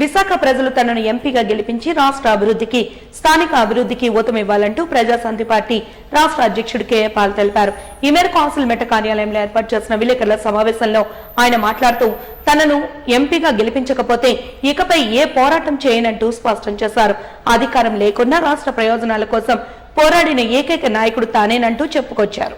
విశాఖ ప్రజలు తనను ఎంపీగా గెలిపించి రాష్ట్ర అభివృద్ధికి స్థానిక అభివృద్ధికి ఊతమివ్వాలంటూ ప్రజాశాంతి పార్టీ రాష్ట్ర అధ్యక్షుడు కేఏ పాల్ తెలిపారు. ఈ మేరకు కౌన్సిల్ మెట్ట కార్యాలయంలో ఏర్పాటు చేసిన విలేకరుల సమావేశంలో ఆయన మాట్లాడుతూ తనను ఎంపీగా గెలిపించకపోతే ఇకపై ఏ పోరాటం చేయనంటూ స్పష్టం చేశారు. అధికారం లేకున్నా రాష్ట్ర ప్రయోజనాల కోసం పోరాడిన ఏకైక నాయకుడు తానేనంటూ చెప్పుకొచ్చారు.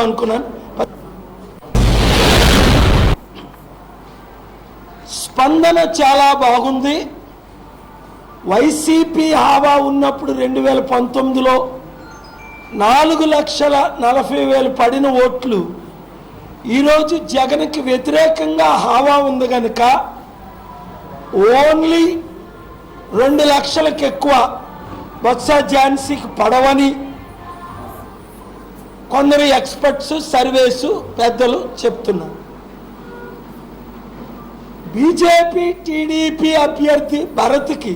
అనుకున్నాను. స్పందన చాలా బాగుంది. వైసీపీ హావా ఉన్నప్పుడు రెండు వేల పంతొమ్మిదిలో నాలుగు లక్షల నలభై వేలు పడిన ఓట్లు. ఈరోజు జగన్కి వ్యతిరేకంగా హావా ఉంది కనుక ఓన్లీ రెండు లక్షలకు ఎక్కువ బొత్స ఝాన్సీకి పడవని కొందరు ఎక్స్పర్ట్స్ సర్వేసు పెద్దలు చెప్తున్నారు. బీజేపీ టీడీపీ అభ్యర్థి భరత్కి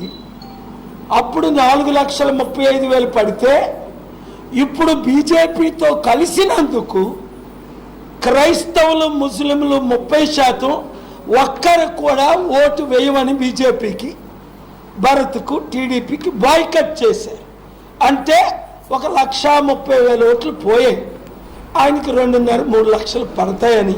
అప్పుడు నాలుగు లక్షల ముప్పై ఐదు వేలు పడితే ఇప్పుడు బీజేపీతో కలిసినందుకు క్రైస్తవులు ముస్లింలు ముప్పై శాతం ఒక్కరు కూడా ఓటు వేయమని బీజేపీకి భరత్కు టీడీపీకి బాయ్కట్ చేశారు. అంటే ఒక లక్షా ముప్పై వేల ఓట్లు పోయాయి. ఆయనకి రెండున్నర మూడు లక్షలు పడతాయని